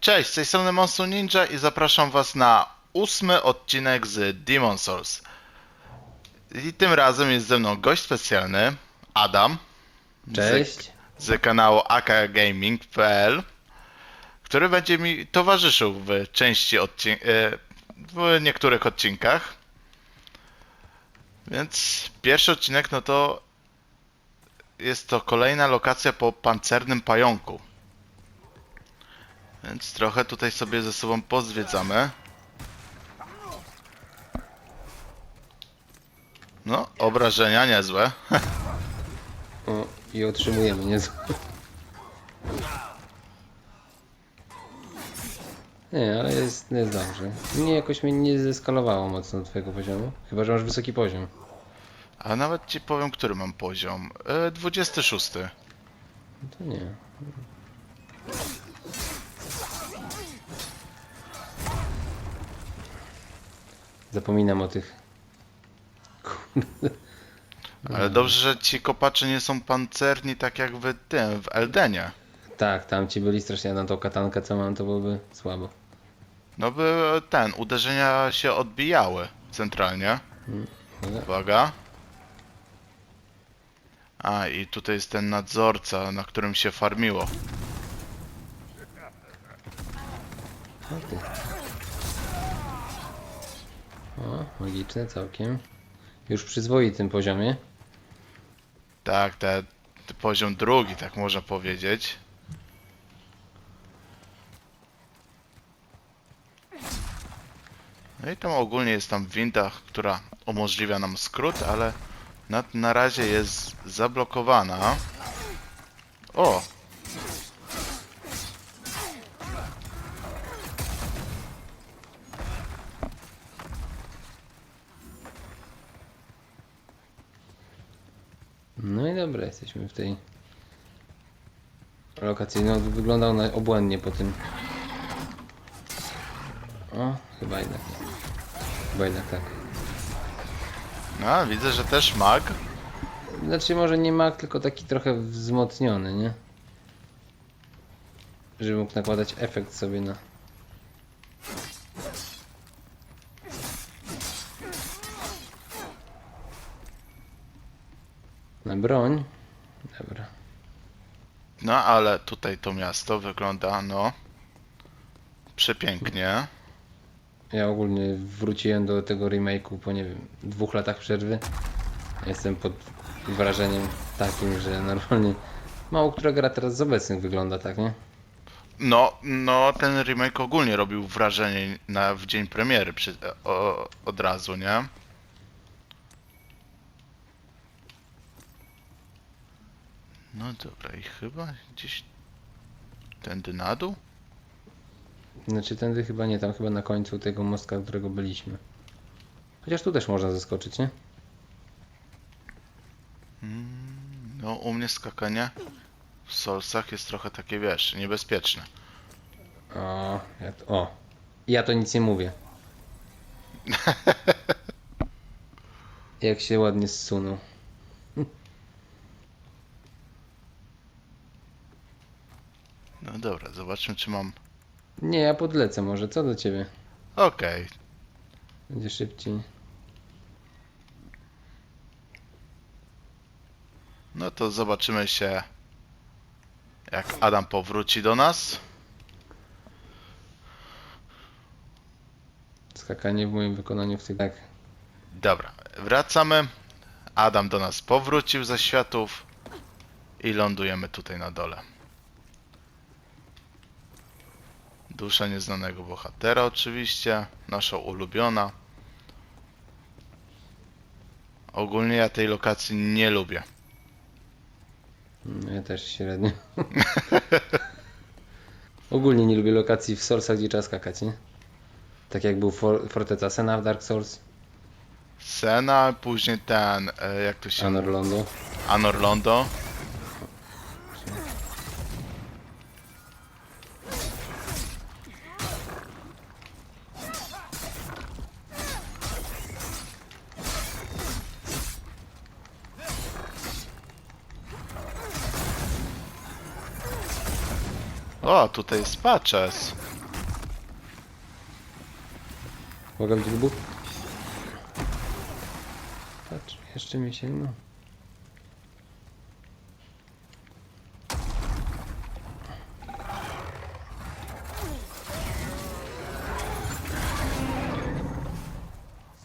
Cześć, z tej strony Monster Ninja i zapraszam was na ósmy odcinek z Demon Souls. I tym razem jest ze mną gość specjalny, Adam. Cześć. Z, z kanału akgaming.pl, który będzie mi towarzyszył w części odcin- e, w niektórych odcinkach. Więc pierwszy odcinek, no to jest to kolejna lokacja po pancernym pająku. Więc trochę tutaj sobie ze sobą pozwiedzamy. No, obrażenia niezłe. O, i otrzymujemy niezłe. Nie, ale jest, jest dobrze. Nie, jakoś mnie nie zeskalowało mocno twojego poziomu. Chyba, że masz wysoki poziom. A nawet ci powiem, który mam poziom. E, 26. No to nie. Zapominam o tych. Kurde. Ale dobrze, że ci kopacze nie są pancerni tak jak w tym, w Eldenie. Tak, tam ci byli strasznie na tą katankę, co mam, to byłoby słabo. No by ten, uderzenia się odbijały centralnie. Ale- Uwaga. A, i tutaj jest ten nadzorca, na którym się farmiło. O ty. O, magiczne całkiem. Już przyzwoitym poziomie. Tak, te, te poziom drugi, tak można powiedzieć. No i tam ogólnie jest tam winda, która umożliwia nam skrót, ale na, na razie jest zablokowana. O! No i dobra, jesteśmy w tej lokacji. No, wygląda ona obłędnie po tym. O, chyba jednak nie. Chyba jednak tak. No, widzę, że też mag. Znaczy może nie mak, tylko taki trochę wzmocniony, nie? Żeby mógł nakładać efekt sobie na... Na broń. Dobra. No, ale tutaj to miasto wygląda, no, przepięknie. Ja ogólnie wróciłem do tego remake'u po nie wiem, dwóch latach przerwy. Jestem pod wrażeniem takim, że normalnie mało która gra teraz z obecnych wygląda tak, nie? No, no, ten remake ogólnie robił wrażenie na, w dzień premiery przy, o, od razu, nie? No dobra, i chyba gdzieś tędy na dół? Znaczy tędy chyba nie, tam chyba na końcu tego mostka, którego byliśmy. Chociaż tu też można zaskoczyć, nie? No, u mnie skakanie w Solsach jest trochę takie, wiesz, niebezpieczne. O, ja to, o. Ja to nic nie mówię. Jak się ładnie zsunął. No dobra, zobaczmy, czy mam... Nie, ja podlecę może, co do ciebie? Okej, Będzie szybciej. no to zobaczymy się, jak Adam powróci do nas. Skakanie w moim wykonaniu w tych tak. Dobra, wracamy. Adam do nas powrócił ze światów i lądujemy tutaj na dole. Dusza nieznanego bohatera oczywiście, nasza ulubiona. Ogólnie ja tej lokacji nie lubię. No, ja też średnio. Ogólnie nie lubię lokacji w Soulsach, gdzie trzeba skakać, nie? Tak jak był For Forteca Sena w Dark Souls, Sena, później ten, e, jak to się... Anor Londo. Anor Londo. Tutaj jest paczes. Uwaga, drubu. Patrz, tak, jeszcze mi sięgnął.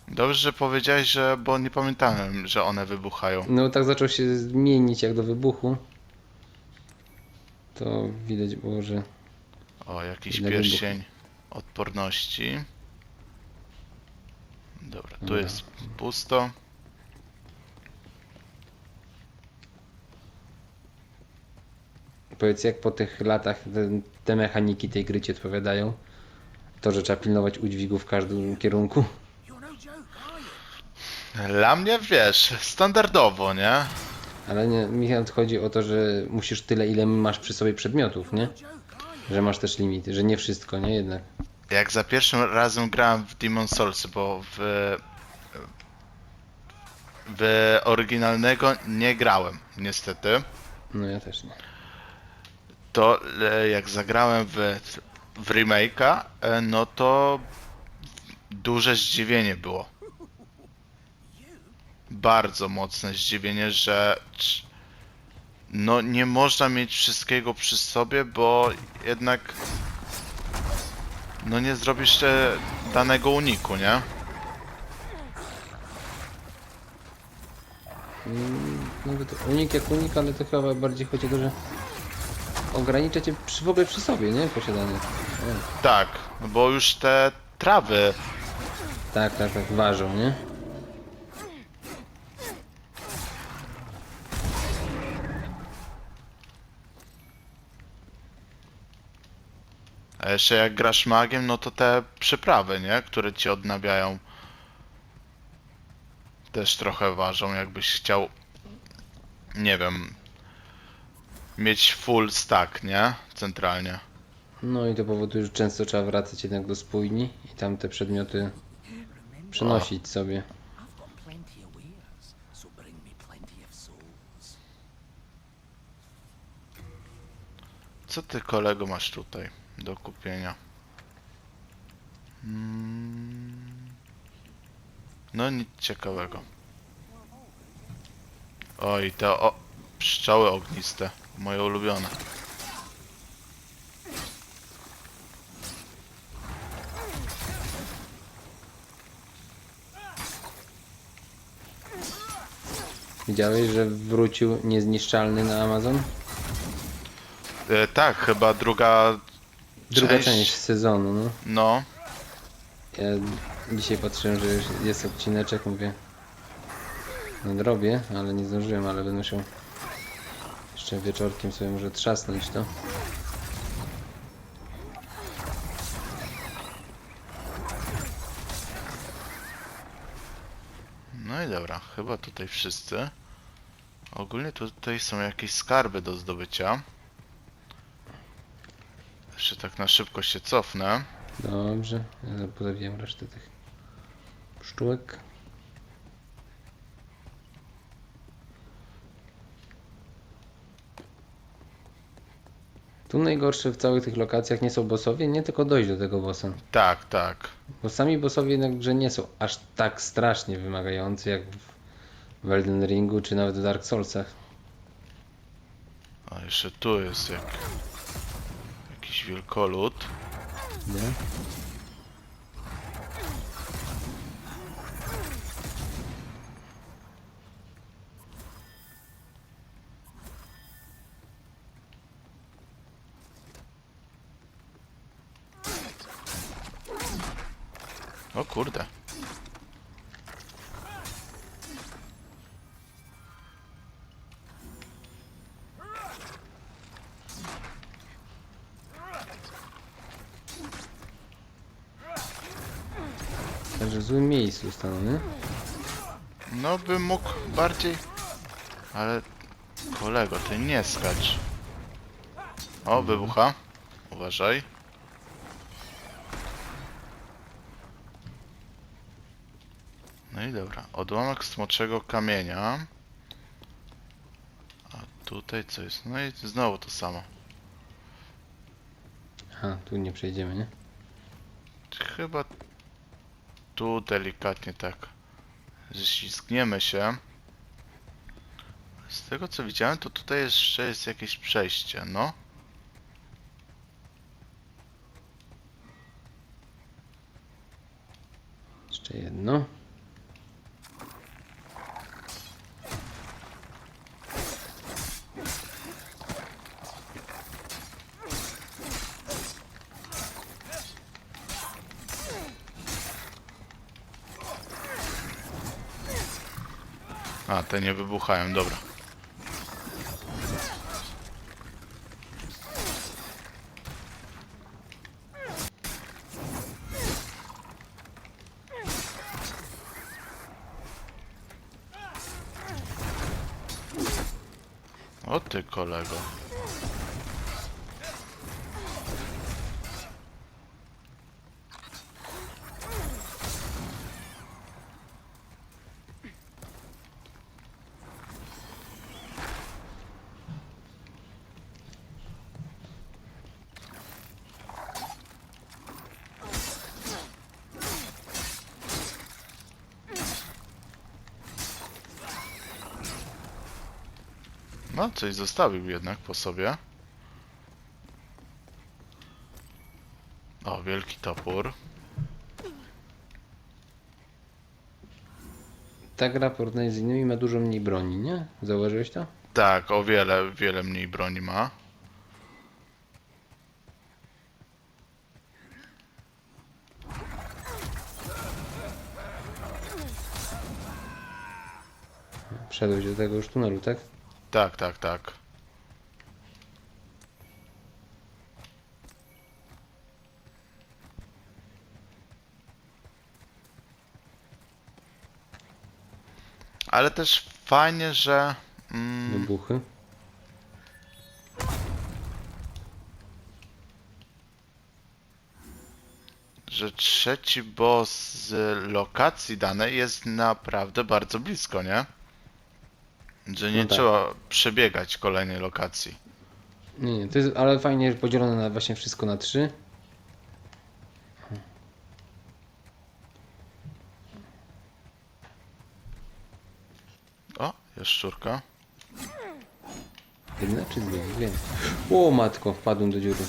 Dobrze, że powiedziałeś, że, bo nie pamiętałem, że one wybuchają. No tak zaczął się zmienić jak do wybuchu. To widać było, że O, jakiś Ile pierścień odporności. Dobra, tu Dobra. jest pusto. powiedz jak po tych latach te, te mechaniki tej gry ci odpowiadają. To, że trzeba pilnować udźwigu w każdym kierunku. Dla mnie, wiesz, standardowo, nie? Ale nie, mi chodzi o to, że musisz tyle, ile masz przy sobie przedmiotów, nie? Że masz też limity, że nie wszystko, nie jednak. Jak za pierwszym razem grałem w Demon Souls, bo w... W oryginalnego nie grałem, niestety. No ja też nie. To e, jak zagrałem w, w remake'a, e, no to duże zdziwienie było. Bardzo mocne zdziwienie, że no nie można mieć wszystkiego przy sobie, bo jednak no nie zrobisz danego uniku, nie? Nawet unik jak unik, ale to chyba bardziej chodzi o to, że ogranicza cię przy, w ogóle przy sobie, nie? Posiadanie. Tak, no bo już te trawy tak, tak, tak, ważą, nie? A jeszcze jak grasz magiem, no to te przyprawy, nie? Które ci odnawiają też trochę ważą, jakbyś chciał nie wiem mieć full stack, nie? Centralnie. No i to powoduje, że często trzeba wracać jednak do spójni i tam te przedmioty przenosić sobie. I've got plenty of wares, so bring me plenty of souls. Co ty kolego masz tutaj do kupienia? Mm. No nic ciekawego. Oj, te o pszczoły ogniste, moje ulubione. Widziałeś, że wrócił niezniszczalny na Amazon? E, tak, chyba druga Druga Część. sezonu, no. no Ja dzisiaj patrzyłem, że już jest odcineczek, mówię. Nadrobię, ale nie zdążyłem, ale będę musiał jeszcze wieczorkiem sobie może trzasnąć to. No i dobra, chyba tutaj wszyscy. Ogólnie tutaj są jakieś skarby do zdobycia. Jeszcze tak na szybko się cofnę. Dobrze, ja pozawijam resztę tych pszczółek. Tu najgorsze w całych tych lokacjach nie są bossowie, nie tylko dojść do tego bossa. Tak, tak. Bo sami bossowie jednak że nie są aż tak strasznie wymagający jak w- w Elden Ringu czy nawet w Dark Soulsach. A jeszcze tu jest jak... jakiś wielkolud. Nie? O kurde. Stanął, nie? No bym mógł bardziej... Ale... Kolego, ty nie skacz. O, wybucha. Uważaj. No i dobra. Odłamek smoczego kamienia. A tutaj co jest? No i znowu to samo. Aha, tu nie przejdziemy, nie? Chyba... tu delikatnie tak ześlizgniemy się. Z tego co widziałem, to tutaj jeszcze jest jakieś przejście, no. Jeszcze jedno. A, te nie wybuchają, dobra. O ty kolego. Coś zostawił jednak po sobie. O, wielki topór. Ta gra porównanie z innymi ma dużo mniej broni, nie? Zauważyłeś to? Tak, o wiele, wiele mniej broni ma. Wszedłeś do tego już tunelu, tak? Tak, tak, tak. Ale też fajnie, że. Mm, Wybuchy. że trzeci boss z lokacji danej jest naprawdę bardzo blisko, nie? Że nie No tak. trzeba przebiegać kolejnej lokacji. Nie, nie, to jest, ale fajnie że podzielone na właśnie wszystko na trzy. O, jest szczurka. Jedna czy dwie? Dwie. O matko, wpadłem do dziury.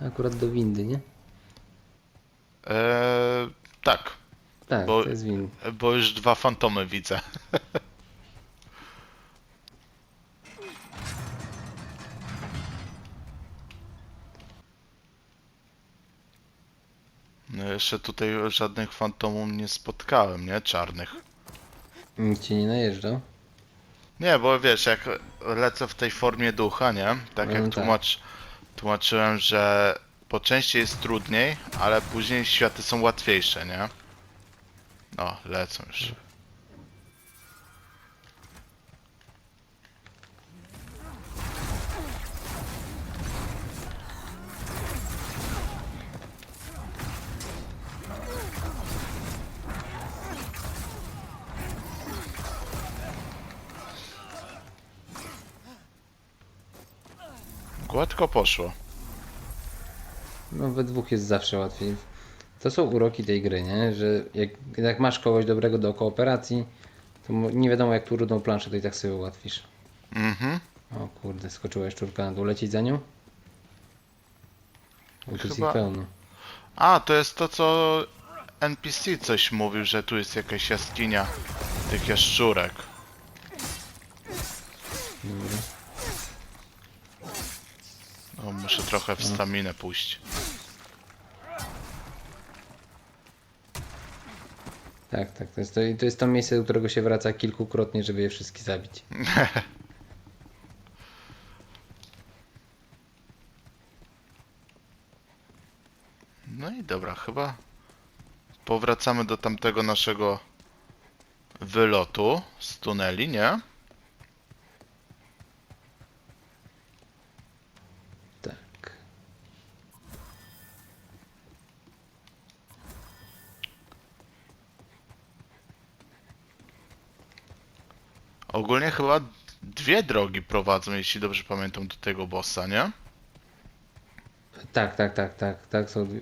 Akurat do windy, nie? Eee, tak, Tak, Bo- to jest winda. bo już dwa fantomy widzę. No jeszcze tutaj żadnych fantomów nie spotkałem, nie? Czarnych. Nikt cię nie najeżdżał? Nie, bo wiesz, jak lecę w tej formie ducha, nie? Tak No jak tak. tłumacz, tłumaczyłem, że po części jest trudniej, ale później światy są łatwiejsze, nie? O, lecą już. Gładko poszło. No we dwóch jest zawsze łatwiej. To są uroki tej gry, nie? Że jak, jak masz kogoś dobrego do kooperacji, to nie wiadomo jak tu rudą planszę, to i tak sobie ułatwisz. Mhm. O kurde, skoczyła szczurka na dół. Lecieć za nią? Bo tu jest Chyba- pełno. A, to jest to, co NPC coś mówił, że tu jest jakaś jaskinia tych jaszczurek. Dobra. O, muszę trochę w staminę pójść. Tak, tak. To jest to, to jest to miejsce, do którego się wraca kilkukrotnie, żeby je wszystkie zabić. No i dobra, chyba powracamy do tamtego naszego wylotu z tuneli, nie? Ogólnie chyba dwie drogi prowadzą, jeśli dobrze pamiętam, do tego bossa, nie? Tak, tak, tak, tak, tak, są dwie.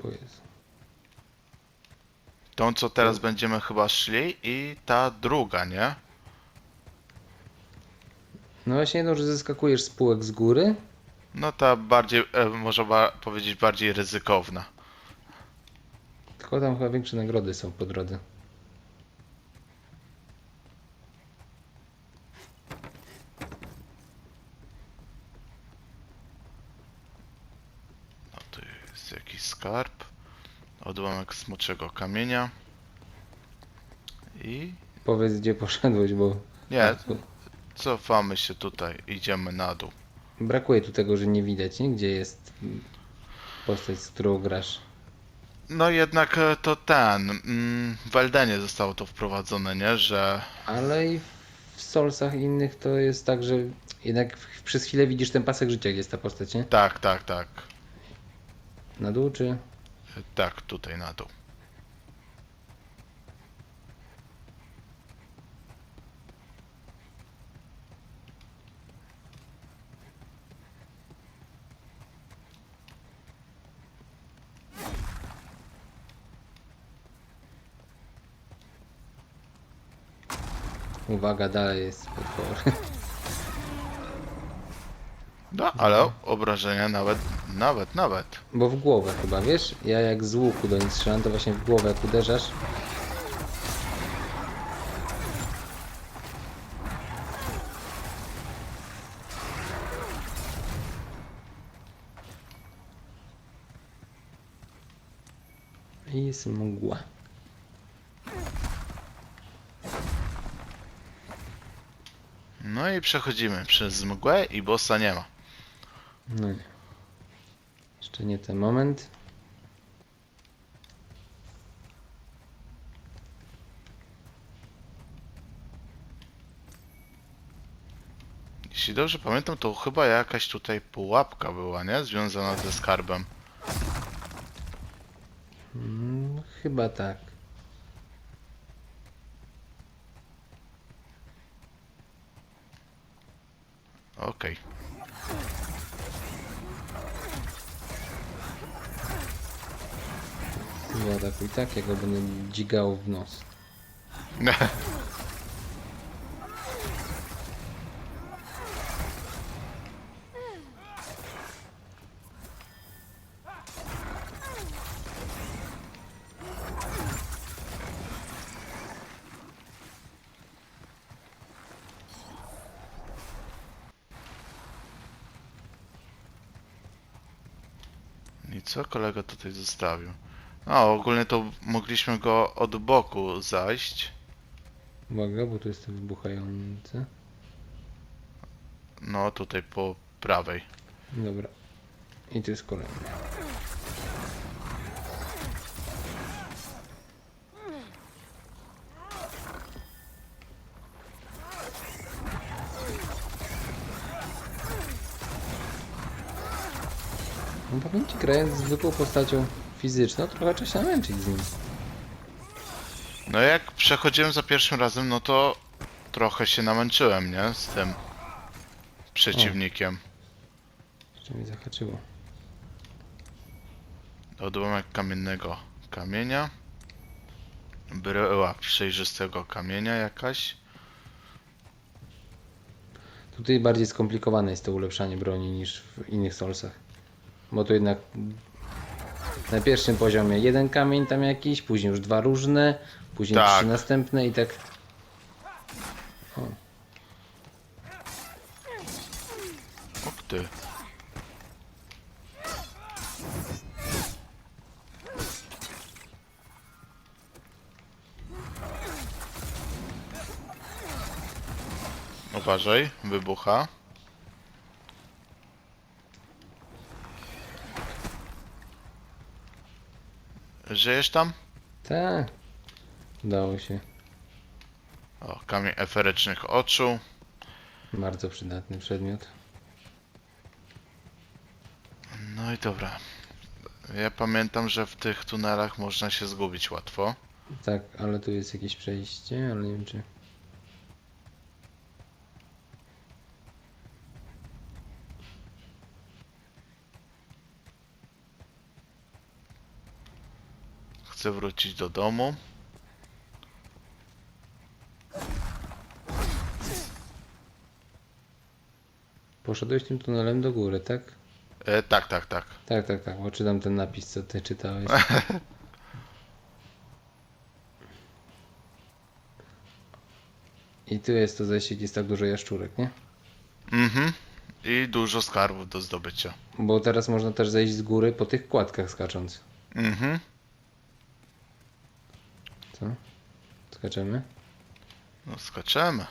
Tą, co teraz będziemy chyba szli i ta druga, nie? No właśnie jedno, że zeskakujesz z półek z góry, No ta bardziej, e, można ba powiedzieć, bardziej ryzykowna. tylko tam chyba większe nagrody są po drodze. No tu jest jakiś skarb. Odłamek smoczego kamienia. I... Powiedz gdzie poszedłeś, bo Nie, cofamy się tutaj, idziemy na dół. brakuje tu tego, że nie widać, nie? Gdzie jest postać, z którą grasz. No jednak e, to ten, mm, w Eldenie zostało to wprowadzone, nie? Że Ale i w Soulsach innych to jest tak, że jednak przez chwilę widzisz ten pasek życia, gdzie jest ta postać, nie? tak, tak, tak. Na dół czy? Tak, tutaj na dół. Uwaga, dalej jest potwór. No, ale obrażenia nawet, nawet, nawet. Bo w głowę chyba, wiesz? Ja jak z łuku do nich strzelam, to właśnie w głowę jak uderzasz. I jest mgła. No i przechodzimy przez mgłę i bossa nie ma. No nie. Jeszcze nie ten moment. Jeśli dobrze pamiętam, to chyba jakaś tutaj pułapka była, nie? Związana ze skarbem. Mm, chyba tak. Okej. Zaatakuj tak, jak go będę dzigał w nos. I co kolega tutaj zostawił? A, ogólnie to mogliśmy go od boku zajść. Uwaga, bo tu jest to wybuchające. No, tutaj po prawej. Dobra. I tu jest kolejny. No powiem ci, grając z zwykłą postacią fizyczną, trochę trzeba się namęczyć z nim. No jak przechodziłem za pierwszym razem, no to trochę się namęczyłem, nie? Z tym przeciwnikiem. Jeszcze mnie zahaczyło. Odłamek kamiennego kamienia. Bryła przejrzystego kamienia jakaś. Tutaj bardziej skomplikowane jest to ulepszanie broni niż w innych Soulsach. Bo tu jednak na pierwszym poziomie jeden kamień tam jakiś, później już dwa różne, później Tak. trzy następne i tak. O, O ty. Uważaj, wybucha. Żyjesz tam? tak. Udało się. O, kamień eferycznych oczu. Bardzo przydatny przedmiot. No i dobra. Ja pamiętam, że w tych tunelach można się zgubić łatwo. Tak, ale tu jest jakieś przejście, ale nie wiem czy. Chcę wrócić do domu. Poszedłeś tym tunelem do góry, tak? E, tak, tak, tak. Tak, tak, tak, bo czytam ten napis, co ty czytałeś. I tu jest to zejście, gdzie jest tak dużo jaszczurek, nie? Mhm. I dużo skarbów do zdobycia. Bo teraz można też zejść z góry po tych kładkach skacząc. Mhm. Co? Skaczemy? No skaczemy.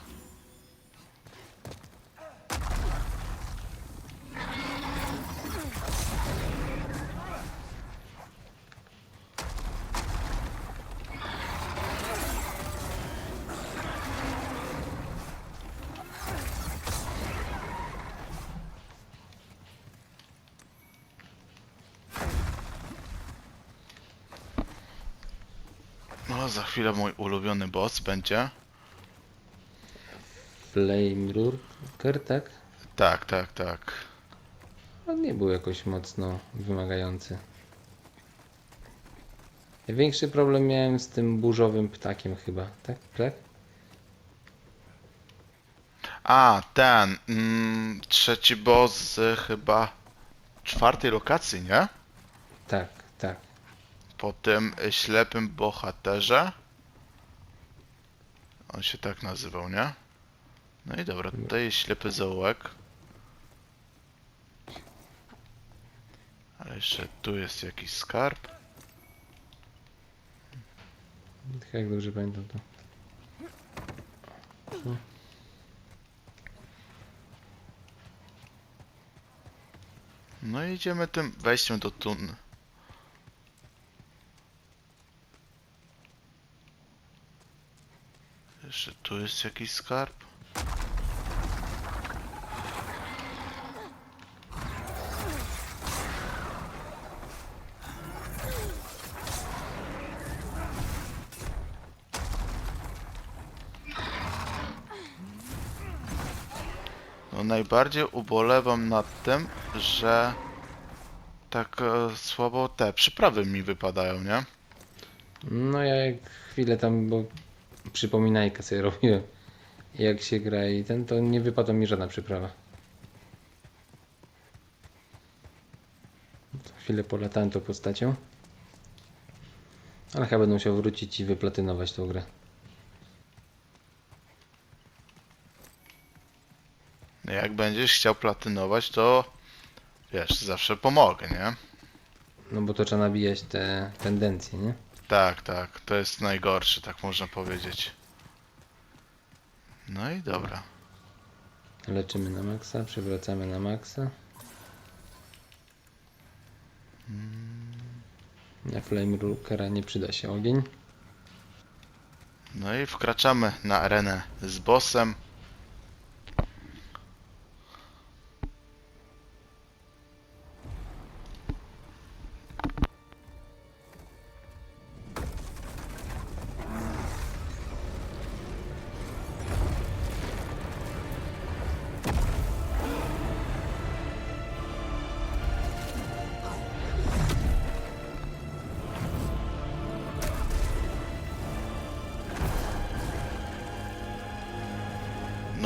No, za chwilę mój ulubiony boss będzie. Flame Lurker, tak? Tak, tak, tak. On nie był jakoś mocno wymagający. Największy problem miałem z tym burzowym ptakiem chyba, tak? Tak? A, ten. Mm, trzeci boss z chyba czwartej lokacji, nie? Tak. Po tym ślepym bohaterze. On się tak nazywał, nie? No i dobra, tutaj jest ślepy zaułek. Ale jeszcze tu jest jakiś skarb. Tak jak dobrze pamiętam to. No i idziemy tym wejściem do tun. Jeszcze tu jest jakiś skarb. No najbardziej ubolewam nad tym, że tak e, słabo te przyprawy mi wypadają, nie? No ja jak chwilę tam, bo przypominajkę sobie robiłem. Jak się gra i ten, to nie wypadła mi żadna przyprawa. Chwilę polatałem tą postacią. Ale chyba będę musiał wrócić i wyplatynować tą grę. Jak będziesz chciał platynować, to wiesz, zawsze pomogę, nie? No bo to trzeba nabijać te tendencje, nie? Tak, tak, to jest najgorsze, tak można powiedzieć. No i dobra. Leczymy na maksa, przywracamy na maksa. Na Flame Rookera nie przyda się ogień. No i wkraczamy na arenę z bossem.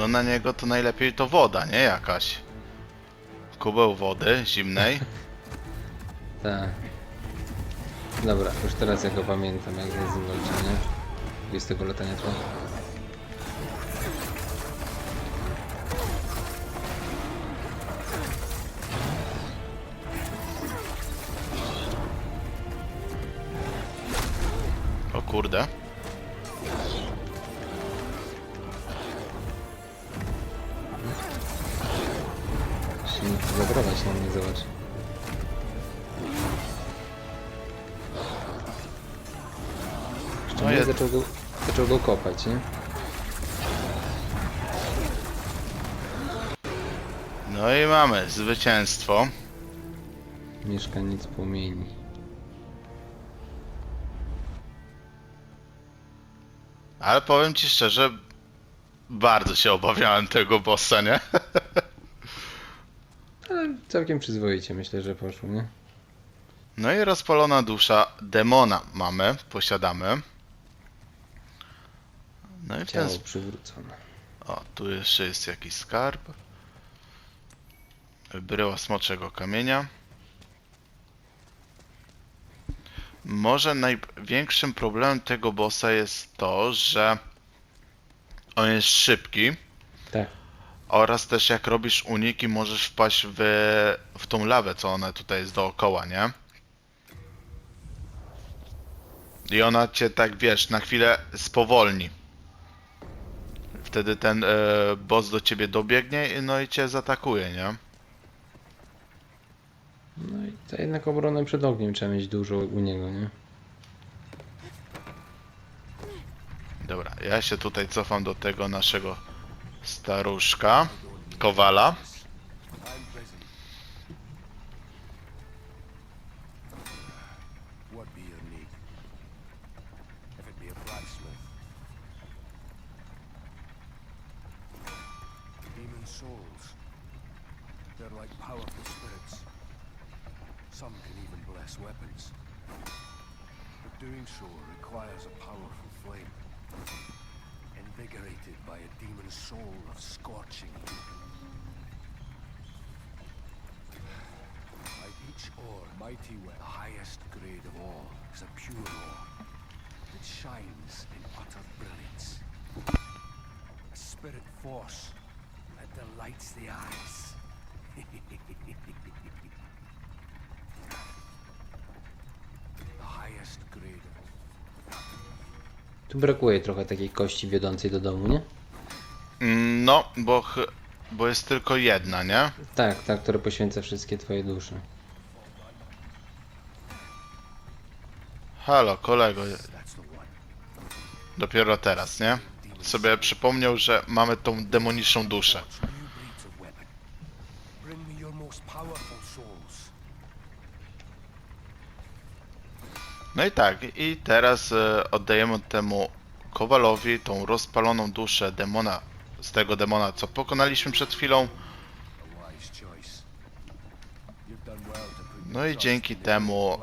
No na niego to najlepiej to woda, nie jakaś. Kubeł wody zimnej. Tak. Dobra, już teraz ja go pamiętam, jak nazywał cię, nie? 20 latania to. Nie? No i mamy zwycięstwo. Mieszkaniec płomieni. Ale powiem ci szczerze, bardzo się obawiałem tego bossa, nie? Ale całkiem przyzwoicie myślę, że poszło, nie? No i rozpalona dusza demona mamy, posiadamy. No i w ten Ciało sposób. przywrócone. O, tu jeszcze jest jakiś skarb. Bryła smoczego kamienia. Może największym problemem tego bossa jest to, że on jest szybki Tak. oraz też jak robisz uniki możesz wpaść w, w tą lawę, co ona tutaj jest dookoła, nie? I ona cię tak, wiesz, na chwilę spowolni. Wtedy ten e, boss do ciebie dobiegnie i- no i cię zaatakuje, nie? No i to jednak obronę przed ogniem trzeba mieć dużo u niego, nie? Dobra, ja się tutaj cofam do tego naszego staruszka, kowala. That shines in utter brilliance. A spirit force that delights the eyes. the highest grade Tu brakuje trochę takiej kości wiodącej do domu, nie? Mm, No, bo, ch- bo jest tylko jedna, nie? Tak, ta, która poświęca wszystkie twoje dusze. Halo, kolego, dopiero teraz, nie? Sobie przypomniał, że mamy tą demoniczną duszę. No i tak, i teraz e, oddajemy temu kowalowi tą rozpaloną duszę demona, z tego demona, co pokonaliśmy przed chwilą. No i dzięki temu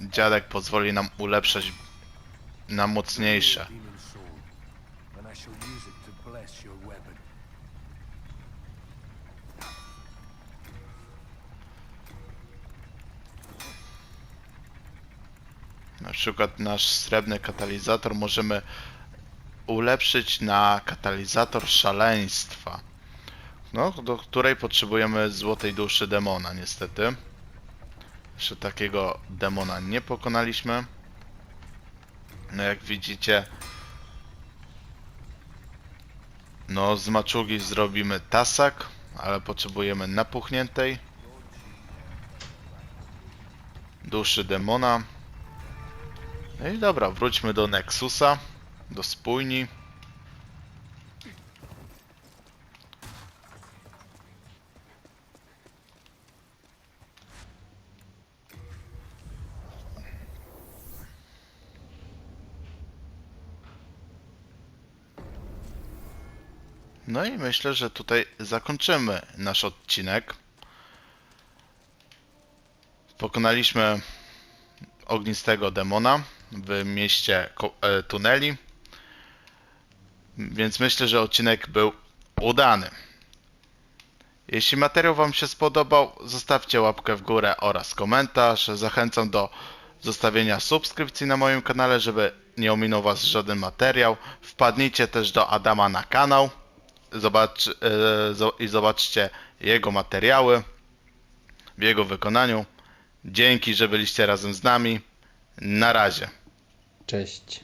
dziadek pozwoli nam ulepszać na mocniejsze. Na przykład nasz srebrny katalizator możemy ulepszyć na katalizator szaleństwa. No, do której potrzebujemy złotej duszy demona, niestety. Jeszcze takiego demona nie pokonaliśmy. No, jak widzicie, no, z maczugi zrobimy tasak, ale potrzebujemy napuchniętej duszy demona. No i dobra, wróćmy do Nexusa, do spójni. No i myślę, że tutaj zakończymy nasz odcinek. Pokonaliśmy ognistego demona w mieście e, tuneli. Więc myślę, że odcinek był udany. Jeśli materiał Wam się spodobał, zostawcie łapkę w górę oraz komentarz. Zachęcam do zostawienia subskrypcji na moim kanale, żeby nie ominął Was żaden materiał. Wpadnijcie też do Adama na kanał zobacz, e, i zobaczcie jego materiały w jego wykonaniu. Dzięki, że byliście razem z nami. Na razie. Cześć.